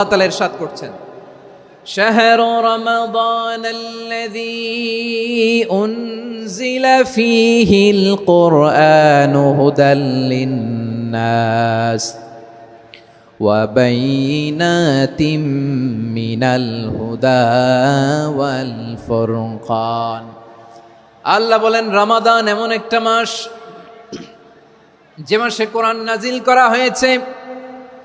আল্লাহ তাআলা ইরশাদ করছেন شهر رمضان الذي أنزل فيه القرآن هدى للناس وبينات من الهدى والفرقان আল্লাহ বলেন রমাদান এমন একটা মাস যে মাসে কোরআন নাজিল করা হয়েছে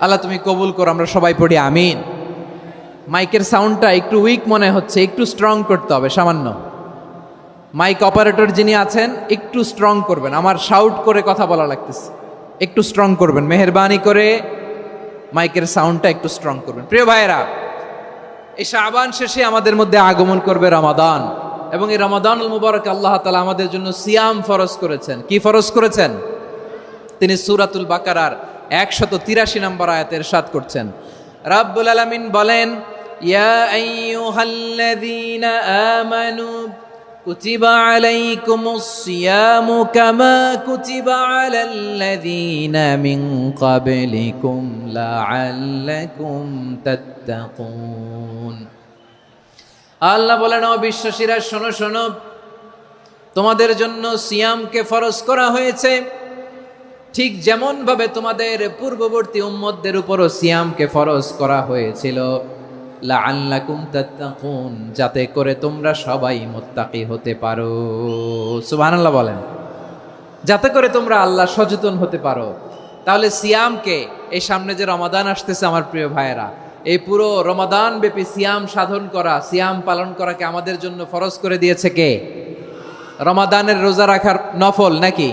আল্লাহ তুমি কবুল করো, আমরা সবাই পড়ি, আমিন। মাইকের সাউন্ডটা একটু উইক মনে হচ্ছে, একটু স্ট্রং করতে হবে, সামান্য। মাইক অপারেটর যিনি আছেন, একটু স্ট্রং করবেন, আমার শাউট করে কথা বলা লাগতেছে। একটু স্ট্রং করবেন, মেহরবানি করে মাইকের সাউন্ডটা একটু স্ট্রং করবেন। প্রিয় ভাইয়েরা, এই শাবান শেষে আমাদের মধ্যে আগমন করবে রমাদান। এবং এই রমাদান মুবারক আল্লাহ তালা আমাদের জন্য সিয়াম ফরজ করেছেন। কি ফরজ করেছেন? তিনি সুরাতুল বাকারার একশত তিরাশি নম্বর আয়াতের সাত করছেন। রাব্বুল আলামিন বলেন আমানু, কুতিবা আলাইকুমুস সিয়ামু কামা কুতিবা আলাল্লাযীনা মিন ক্বাবলিকুম লাআল্লাকুম তাত্তাকুন। আল্লাহ বলেন, ও বিশ্বাসীরা, শোনো শোনো, তোমাদের জন্য সিয়ামকে ফরজ করা হয়েছে। ঠিক যেমন ভাবে তোমাদের পূর্ববর্তী উম্মতদের উপরও সিয়ামকে ফরজ করা হয়েছিল। যাতে করে তোমরা সবাই মুত্তাকি হতে পারো। সুবহানাল্লাহ বলেন। যাতে করে তোমরা আল্লাহ সচেতন হতে পারো। তাহলে সিয়ামকে, এই সামনে যে রমাদান আসতেছে আমার প্রিয় ভাইয়েরা, এই পুরো রমাদান ব্যাপী সিয়াম সাধন করা, সিয়াম পালন করাকে আমাদের জন্য ফরজ করে দিয়েছে কে? রমাদানের রোজা রাখার নফল নাকি?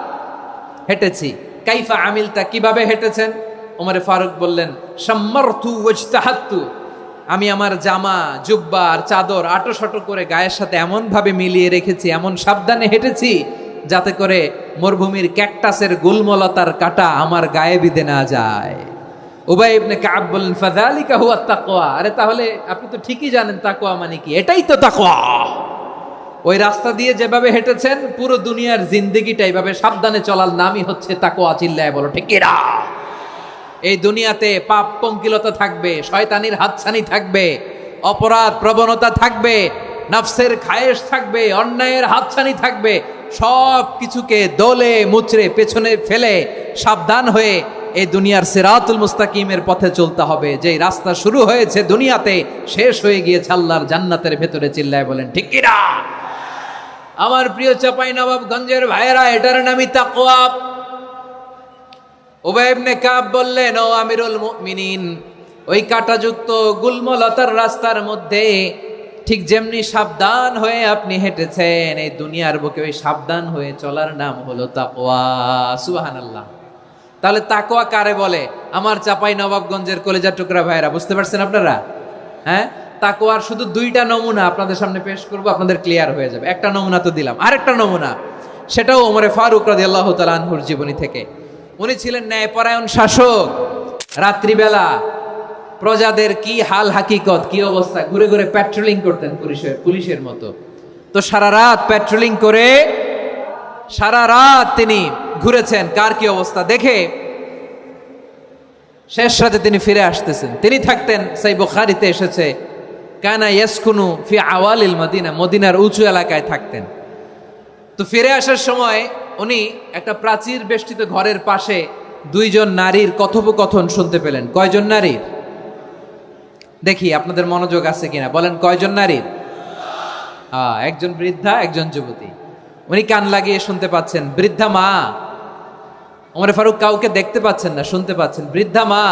হেঁটেছি। কাইফা আমিলতা, কীভাবে হেঁটেছেন? ওমরে ফারুক বললেন সম্মর্থু ওজতাহাত্তু আমি আমার জামা, জুব্বা আর চাদর আটো শটো করে গায়ের সাথে এমন ভাবে মিলিয়ে রেখেছি, এমন সাবধানে হেঁটেছি, যাতে করে মরুভূমির ক্যাকটাসের গুলমলতার কাটা আমার গায়ে বিধে না যায়। উবাই ইবনে কাব বললেন, ফাযালিকা হুয়া তাকওয়া। আরে তাহলে আপনি তো ঠিকই জানেন তাকওয়া মানে কি। এটাই তো তাকওয়া। ওই রাস্তা দিয়ে যেভাবে হেঁটেছেন, পুরো দুনিয়ার জিন্দেগিটা এইভাবে সাবধানে চলার নামই হচ্ছে তাকওয়া, চিল্লায় বলো, ঠিক এই দুনিয়াতে পাপ পঙ্কিলতা থাকবে, শয়তানির হাতছানি থাকবে, অপরাধ প্রবণতা থাকবে, নাফসের খায়েশ থাকবে, অন্যায়ের হাতছানি থাকবে, সব কিছুকে দোলে, মুচড়ে, পেছনে ফেলে সাবধান হয়ে এই দুনিয়ার সিরাতুল মুস্তাকিমের পথে চলতে হবে। যেই রাস্তা শুরু হয়েছে দুনিয়াতে, শেষ হয়ে গিয়েছে আল্লাহর জান্নাতের ভেতরে, চিল্লায় বলেন, ঠিক কিনা আমার প্রিয় চাপাই নবাবগঞ্জের ভাইয়েরা, এটার নামই তাকওয়া। ওবাইবনে কাব বললেন, ও আমিরুল মিনিন ওই কাটাযুক্ত গুলমলতার রাস্তার মধ্যে ঠিক যেমনি সাবধান হয়ে আপনি হেঁটেছেন, এই দুনিয়ার বুকে ওই সাবধান হয়ে চলার নাম হলো তাকওয়া। সুবহানাল্লাহ। তাহলে তাকোয়া কারে বলে? আমার চাপাই নবাবগঞ্জের কলেজা টুকরা ভাইয়েরা, বুঝতে পারছেন আপনারা? হ্যাঁ? তাকওয়ার শুধু দুইটা নমুনা আপনাদের সামনে পেশ করব, আপনাদের ক্লিয়ার হয়ে যাবে। একটা নমুনা তো দিলাম। আরেকটা নমুনা, সেটাও ওমরে ফারুক রাদিয়াল্লাহু তাআলা আনহুর জীবনী থেকে। উনি ছিলেন ন্যায়পরায়ণ শাসক। রাত্রিবেলা প্রজাদের কি হাল হাকিকত, কি অবস্থা, ঘুরে ঘুরে প্যাট্রোলিং করতেন পুলিশের পুলিশের মতো। তো সারা রাত প্যাট্রোলিং করে সারা রাত তিনি ঘুরেছেন। কার কি অবস্থা দেখে শেষ রাতে তিনি ফিরে আসতেছেন। তিনি থাকতেন, সেই বুখারিতে এসেছে কানা ইয়াসকুনু ফি আওয়ালিল মদিনা, মদিনার উঁচু এলাকায় থাকতেন। তো ফিরে আসার সময় উনি একটা প্রাচীর বেষ্টিত ঘরের পাশে দুইজন নারীর কথোপকথন শুনতে পেলেন। কয়জন নারীর? দেখি, আপনাদের মনোযোগ আছে কিনা। বলেন, কয়জন নারীর? একজন বৃদ্ধা, একজন যুবতী। উনি কান লাগিয়ে শুনতে পাচ্ছেন, বৃদ্ধা মা। ওমরে ফারুক কাউকে দেখতে পাচ্ছেন না, শুনতে পাচ্ছেন। বৃদ্ধা মা,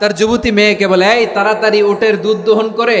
তার যুবতী মেয়েকে বলে, এই, তাড়াতাড়ি ওটের দুধ দহন করে।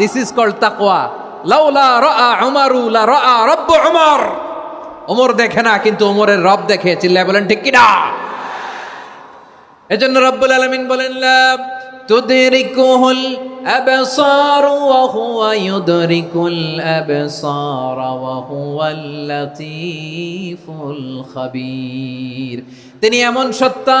This is called taqwa. লাউলা রাআ উমারু, লা রাআ রব্বু উমর। ওমর দেখে না, কিন্তু ওমরের রব দেখে চিল্লায় বলেন, ঠিক কিনা? এজন্য রব্বুল আলামিন বলেন, লা তুদরিকুহুল আবসার ওয়া হুয়া ইউদরিকুল আবসার ওয়া হুয়াল লাতীফুল খাবীর। তিনি এমন সত্তা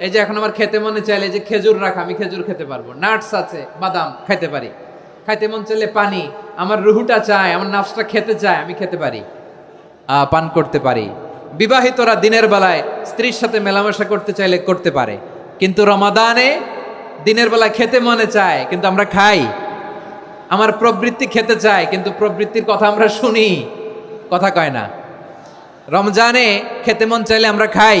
এই যে এখন আমার খেতে মনে চাইলে যে খেজুর রাখা, আমি খেজুর খেতে পারব। নাটস আছে, বাদাম খাইতে পারি। খাইতে মন চাইলে পানি, আমার রুহুটা চায়, আমার নাফসটা খেতে চায়, আমি খেতে পারি। পান করতে পারি। বিবাহিতরা দিনের বেলায় স্ত্রীর সাথে মেলামেশা করতে চাইলে করতে পারে। কিন্তু রমাদানে দিনের বেলায় খেতে মনে চায়, কিন্তু আমরা খাই। আমার প্রবৃত্তি খেতে চায়, কিন্তু প্রবৃত্তির কথা আমরা শুনি। কথা কয় না। রমজানে খেতে মন চাইলে আমরা খাই।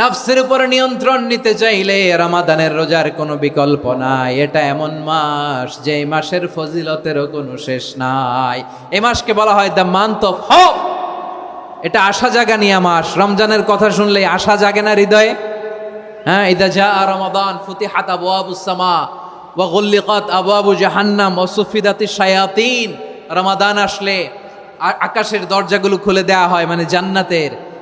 নফসের উপর নিয়ন্ত্রণ নিতে চাইলে রমাদানের রোজার কোনো বিকল্প নাই। এটা এমন মাস যে মাসের ফজিলতেরও কোনো শেষ নাই। এই মাসকে বলা হয় দ্য মান্থ অফ হোপ। এটা আশা জাগানিয়া মাস। রমজানের কথা শুনলে আশা জাগে না হৃদয়ে? হ্যাঁ ইদা যা রমাদান ফুতিহাত আবওয়াবুস সামা ওয়া গুল্লিকাত আবওয়াবু জাহান্নাম ওয়া সুফিদাতিশ শায়াতিন। রমাদান আসলে আকাশের দরজাগুলো খুলে দেয়া হয় মানে জান্নাতের।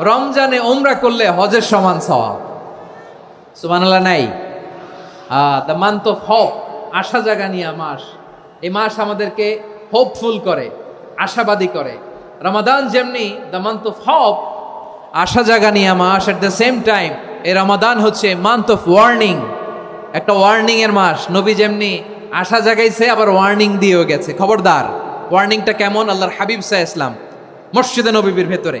রমজানে ওমরা করলে হজের সমান সওয়াব। সুবহানাল্লাহ, নাই? দ্য মান্থ অফ হোপ আশা জাগানিয়া মাস। এই মাস আমাদেরকে হোপফুল করে, আশাবাদী করে। রমাদান যেমনি দ্য মান্থ অফ হোপ আশা জাগানিয়া মাস এট দ্য সেম টাইম এই রমাদান হচ্ছে মান্থ অফ ওয়ার্নিং একটা ওয়ার্নিং এর মাস। নবী যেমনি আশা জাগাইছে, আবার ওয়ার্নিং দিয়েও গেছে। খবরদার ওয়ার্নিংটা কেমন? আল্লাহর হাবিব সাহ ইসলাম মসজিদে নবীর ভেতরে।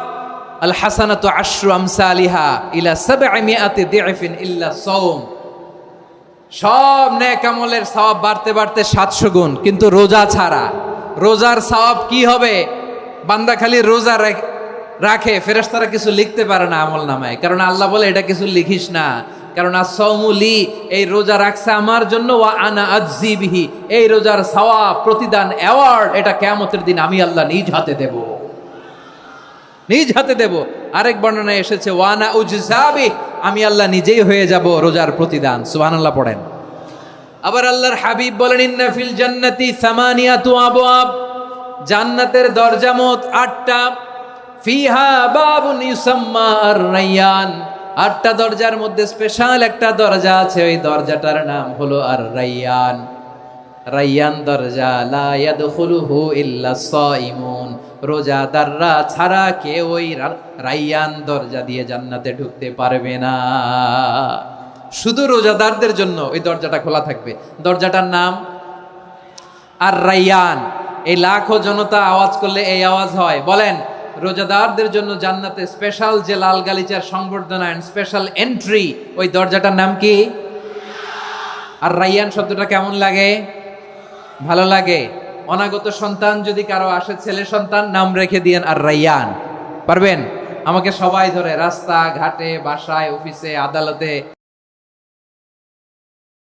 আল হাসানাতু আশরু আমসালিহা ইলা সাবআমিয়াতি দিআফিন ইল্লা সাওম সব নেক আমলের সওয়াব বাড়তে বাড়তে 700 গুণ, কিন্তু রোজা ছাড়া। রোজার সওয়াব কি হবে? বান্দা খালি রোজা রাখ- ফেরেশতারা কিছু লিখতে পারে না আমল নামায়। কারণ আল্লাহ বলে, এটা কিছু লিখিস না। কারণ আসৌমুলি এই রোজা রাখছে আমার জন্য, ওয়া আনা আজিবিহি এই রোজার সওয়াব, প্রতিদান, অ্যাওয়ার্ড, এটা কেয়ামতের দিন আমি আল্লাহ নিজ হাতে দেব। নিজ হাতে দেব। আরেক বর্ণনা এসেছে, ওয়ানা উজজাবি আমি আল্লাহ নিজেই হয়ে যাব রোজার প্রতিদান। সুহান আল্লাহ পড়েন। আবার আল্লাহর হাবিব বলেন, ইন্না ফিল জান্নাতি সামানিয়াতু আবওয়াব জান্নাতের দরজা মোট আটটা। ফিহা বাবুন ইউসাম্মা আর রাইয়ান আটটা দরজার মধ্যে স্পেশাল একটা দরজা আছে, ওই দরজাটার নাম হলো আর রাইয়ান রাইয়ান দরজা, লা ইয়াদখুলুহু ইল্লা সাইমুন। রোজাদাররা ছাড়া কেউ ওই রাইয়ান দরজা দিয়ে জান্নাতে ঢুকতে পারবে না। শুধু রোজাদারদের জন্য ওই দরজাটা খোলা থাকবে। দরজাটার নাম আর রাইয়ান। এই লাখো জনতা আওয়াজ করলে এই আওয়াজ হয়। বলেন, রোজাদারদের জন্য জান্নাতে স্পেশাল যে লাল গালিচার সংবর্ধনা এন্ড স্পেশাল এন্ট্রি ওই দরজাটার নাম কি? আর রাইয়ান শব্দটা কেমন লাগে? ভালো লাগে? অনাগত সন্তান যদি কারও আসে, ছেলে সন্তান, নাম রেখে দিয়েন আর রাইয়ান। পারবেন? আমাকে সবাই ধরে রাস্তা, ঘাটে, বাসায়, অফিসে, আদালতে